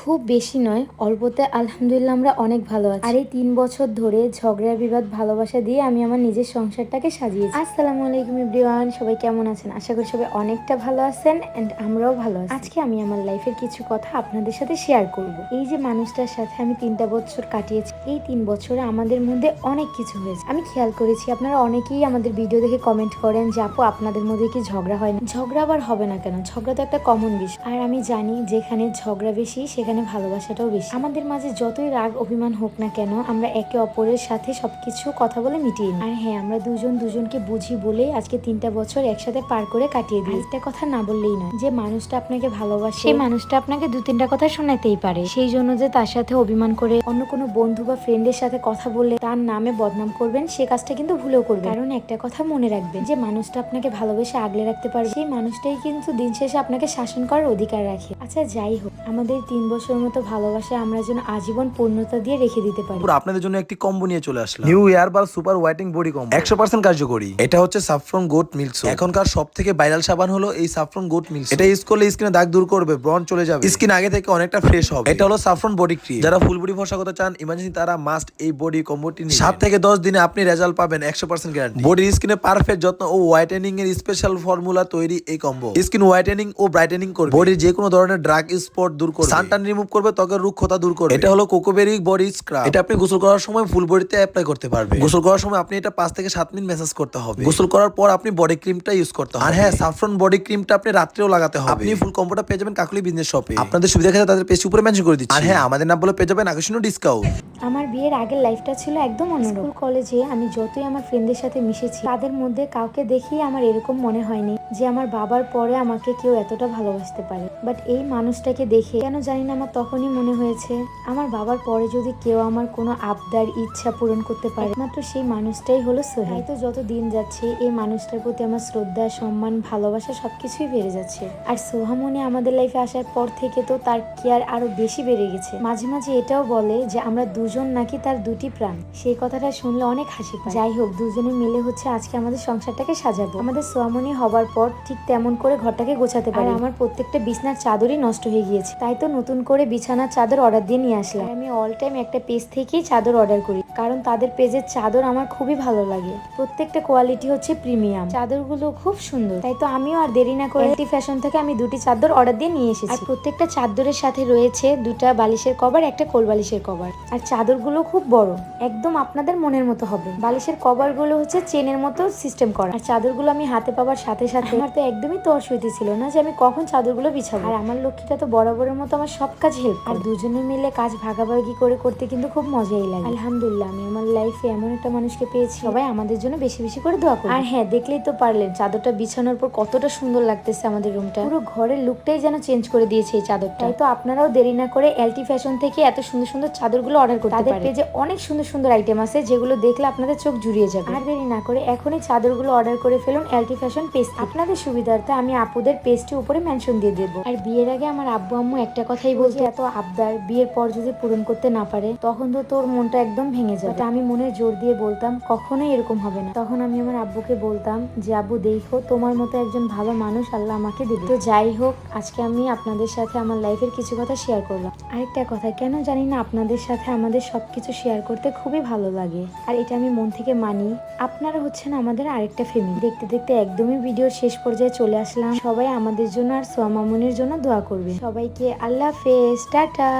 খুব বেশি নয়, অল্পতে আলহামদুলিল্লাহ আমরা অনেক ভালো আছি। আর এই তিন বছর ধরে ঝগড়া, বিবাদ, ভালোবাসা দিয়ে আমি আমার নিজের সংসারটাকে সাজিয়েছি। আসসালামু আলাইকুম এভরিওয়ান, সবাই কেমন আছেন? আশা করি সবাই অনেকটা ভালো আছেন অ্যান্ড আমরাও ভালো আছি। আজকে আমি আমার লাইফের কিছু কথা আপনাদের সাথে শেয়ার করব। এই যে মানুষটার সাথে আমি তিনটা বছর কাটিয়েছি, এই তিন বছরে আমাদের মধ্যে অনেক কিছু হয়েছে। আমি খেয়াল করেছি, আপনারা অনেকেই আমাদের ভিডিও দেখে কমেন্ট করেন যে, আপু, আপনাদের মধ্যে কি ঝগড়া হয় না? ঝগড়া আবার হবে না কেন? ঝগড়া তো একটা কমন বিষয়। আর আমি জানি, যেখানে ঝগড়া বেশি, সেখানে ভালোবাসাটাও বেশি। আমাদের মাঝে যতই রাগ, অভিমান হোক না কেন, আমরা একে অপরের সাথে সবকিছু কথা বলে মিটিয়ে নিই। আর হ্যাঁ আমরা দুজন দুজনকে বুঝি বলেই আজকে তিনটা বছর একসাথে পার করে কাটিয়ে দিই। একটা কথা না বললেই নয়, যে মানুষটা আপনাকে ভালোবাসে, সেই মানুষটা আপনাকে দু তিনটা কথা শোনাতেই পারে। সেই জন্য যে তার সাথে অভিমান করে অন্য কোনো বন্ধু বা ফ্রেন্ডের সাথে কথা বলে তার নামে বদনাম করবেন, সে কাজটা কিন্তু ভুলেও করবেন। কারণ একটা কথা মনে রাখবেন, যে মানুষটা আপনাকে ভালোবেসে আগলে রাখতে পারবে, সেই মানুষটাই কিন্তু দিন শেষে আপনাকে শাসন করার অধিকার রাখে। আচ্ছা যাই হোক আমাদের তিন বছর মতো ভালোবাসা আমরা যেন আজীবন পূর্ণতা দিয়ে রেখে দিতে পারি। পুরো আপনাদের জন্য একটি কম্বো নিয়ে চলে আসলাম। New year herbal super whitening body combo একশো পার্সেন্ট কার্যকরী। এটা হচ্ছে সাফরন গোট মিল্ক এখনকার সব থেকে ভাইরাল সাবান হলো এই সাফরন গোট মিল্ক এটা ইউজ করলে স্কিনে দাগ দূর করবে ব্রন চলে যাবে। স্কিন আগে থেকে অনেকটা ফ্রেশ হবে। এটা হলো সাফরন বডি ক্রিম যারা ফুল বডি ফসা করতে চান ইমার্জেন্সি তারা মাস্ট এই বডি কম্বোটি নিন সাত থেকে দশ দিনে আপনি রেজাল্ট পাবেন একশো পার্সেন্ট গ্যারান্টি বডি স্কিনে পারফেক্ট যত্ন ও হোয়াইটেনিং এর স্পেশাল ফর্মুলা তৈরি এই কম্বো স্কিন হোয়াইটেনিং ও ব্রাইটেনিং করবে। বডির যে কোনো ধরনের ড্রাগ স্পট দূর করবে। সানটান রিমুভ করবে ত্বকের রুক্ষতা দূর করবে। এটা হলো কোকোবেরি বডি স্ক্রাব। এটা আপনি গোসল করার সময় ফুল বডিতে অ্যাপ্লাই করতে পারবে। গোসল করার সময় আপনি এটা পাঁচ থেকে সাত মিনিট ম্যাসাজ করতে হবে। গোসল করার পর আপনি বডি ক্রিমটা ইউজ করতে হবে। আর হ্যাঁ সাফরন বডি ক্রিমটা আপনি রাত্রেও লাগাতে হবে। আপনি ফুল কম্বোটা পেয়ে যাবেন কাকলি বিজনেস শপে আপনাদের সুবিধা ক্ষেত্রে তাদের পেজ উপরে মেনশন করে দিচ্ছি। আর হ্যাঁ আমাদের নাম বলে পেয়ে যাবেন আকর্ষণীয় ডিসকাউন্ট আমার বিয়ের আগের লাইফটা ছিল একদম অন্যরকম স্কুল কলেজে আমি যতই আমার ফ্রেন্ডদের সাথে মিশেছি, তাদের মধ্যে কাউকে দেখেই আমার এরকম মনে হয়নি যে আমার বাবার পরে আমাকে কেউ এতটা ভালোবাসতে পারে। বাট এই মানুষটাকে দেখে কেন জানি না আমার তখনই মনে হয়েছে, আমার বাবার পরে যদি কেউ আমার কোনো আবদার, ইচ্ছা পূরণ করতে পারে মাত্র সেই মানুষটাই হলো সোহেল। তো যত দিন যাচ্ছে, এই মানুষটার প্রতি আমার শ্রদ্ধা, সম্মান, ভালোবাসা সবকিছুই বেড়ে যাচ্ছে। আর সোহামনি আমাদের লাইফে আসার পর থেকে তো তার কেয়ার আরও বেশি বেড়ে গেছে। মাঝে মাঝে এটাও বলে যে আমরা দুজন নাকি তার দুটি প্রাণ? সেই কথাটা শুনলে অনেক হাসি পায়। যাই হোক দুজনে মিলে হচ্ছে আজকে আমাদের সংসারটাকে সাজাবো। আমাদের সোয়ামনি হবার পর ঠিক তেমন করে ঘরটাকে গোছাতে পারে। আমার প্রত্যেকটা বিছনার চাদরই নষ্ট হয়ে গিয়েছে। তাই তো নতুন করে বিছানার চাদর অর্ডার দিয়ে নিয়ে আসলাম। আমি অল টাইম একটা পেজ থেকেই চাদর অর্ডার করি। কারণ তাদের পেজের চাদর আমার খুবই ভালো লাগে। প্রত্যেকটা কোয়ালিটি হচ্ছে প্রিমিয়াম চাদরগুলো খুব সুন্দর। তাই তো আমিও আর দেরি না করে এলটি ফ্যাশন থেকে আমি দুটি চাদর অর্ডার দিয়ে নিয়ে এসেছি। আর প্রত্যেকটা চাদরের সাথে রয়েছে দুটা বালিশের কভার একটা কোল বালিশের কভার আর চাদরগুলো খুব বড়, একদম আপনাদের মনের মতো হবে। বালিশের কভারগুলো হচ্ছে চেনের মতো সিস্টেম করা। আর চাদরগুলো আমি হাতে পাওয়ার সাথে সাথে আমার তো একদমই তর সইতে ছিল না যে আমি কখন চাদরগুলো বিছাবো। আর আমার লক্ষ্মীটা তো বরাবরের মতো আমার সব কাজ হেল্প আর দুজনে মিলে কাজ ভাগাভাগি করে করতে কিন্তু খুব মজাই লাগে। আলহামদুলিল্লাহ, আমি আমার লাইফে এমন একটা মানুষকে পেয়েছি। সবাই আমাদের জন্য বেশি বেশি করে দোয়া করবে। আর হ্যাঁ দেখলেই তো পারলেন, চাদরটা বিছানোর পর কতটা সুন্দর লাগতেছে আমাদের রুমটা পুরো ঘরের লুকটাই যেন চেঞ্জ করে দিয়েছে এই চাদরটা। তাই তো আপনারাও দেরি না করে এলটি ফ্যাশন থেকে এত সুন্দর সুন্দর চাদরগুলো অর্ডার করতে পেজে অনেক সুন্দর সুন্দর আইটেম আছে যেগুলো দেখলে আপনাদের চোখ জুড়িয়ে যাবে। আর দেরি না করে এখনই চাদরগুলো অর্ডার করে ফেলুন এলটি ফ্যাশন পেজ আপনাদের সুবিধার্থে আমি আপুদের পেজটি উপরে মেনশন দিয়ে দেবো। আর বিয়ের আগে আমার আব্বু আম্মু একটা কথাই বলছে এত আবদার বিয়ের পর যদি পূরণ করতে না পারে তখন তো তোর মনটা একদম ভেঙে যাবে। আমি মনে জোর দিয়ে বলতাম কখনোই এরকম হবে না। তখন আমি আমার আব্বুকে বলতাম যে আব্বু দেখো তোমার মতো একজন ভালো মানুষ আল্লাহ আমাকে দিবে। তো যাই হোক আজকে আমি আপনাদের সাথে আমার লাইফের কিছু কথা শেয়ার করলাম। আরেকটা কথা কেন জানি না আপনাদের সাথে আমাদের সবকিছু শেয়ার করতে খুবই ভালো লাগে। আর এটা আমি মন থেকে মানি। আপনারা হচ্ছেন আমাদের আরেকটা ফ্যামিলি দেখতে দেখতে একদমই ভিডিওর শেষ পর্যায়ে চলে আসলাম। সবাই আমাদের জন্য আর সোয়া সোয়ামামনির জন্য দোয়া করবে সবাইকে আল্লাহ হাফেজ। টাটা।